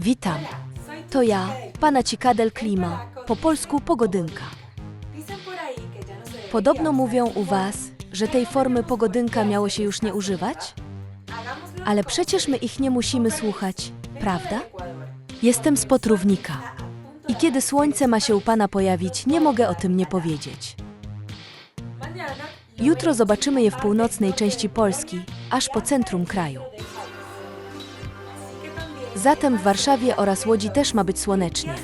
Witam. To ja, pana Cikadel Klima, po polsku pogodynka. Podobno mówią u was, że tej formy pogodynka miało się już nie używać? Ale przecież my ich nie musimy słuchać, prawda? Jestem z Potrównika. I kiedy słońce ma się u pana pojawić, nie mogę o tym nie powiedzieć. Jutro zobaczymy je w północnej części Polski, aż po centrum kraju. Zatem w Warszawie oraz Łodzi też ma być słonecznie.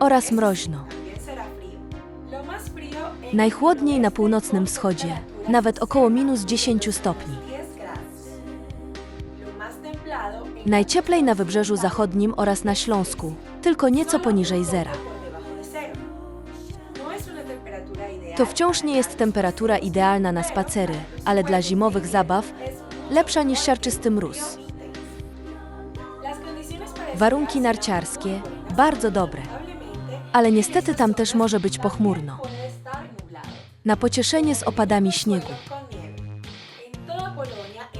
Oraz mroźno. Najchłodniej na północnym wschodzie, nawet około minus 10 stopni. Najcieplej na wybrzeżu zachodnim oraz na Śląsku, tylko nieco poniżej zera. To wciąż nie jest temperatura idealna na spacery, ale dla zimowych zabaw lepsza niż siarczysty mróz. Warunki narciarskie bardzo dobre, ale niestety tam też może być pochmurno. Na pocieszenie z opadami śniegu.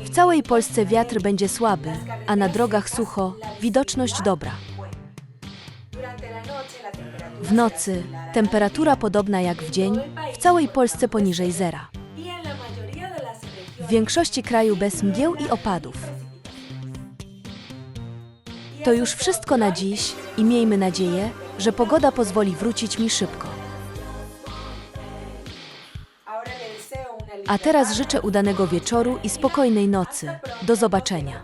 W całej Polsce wiatr będzie słaby, a na drogach sucho, widoczność dobra. W nocy temperatura podobna jak w dzień, w całej Polsce poniżej zera. W większości kraju bez mgieł i opadów. To już wszystko na dziś i miejmy nadzieję, że pogoda pozwoli wrócić mi szybko. A teraz życzę udanego wieczoru i spokojnej nocy. Do zobaczenia.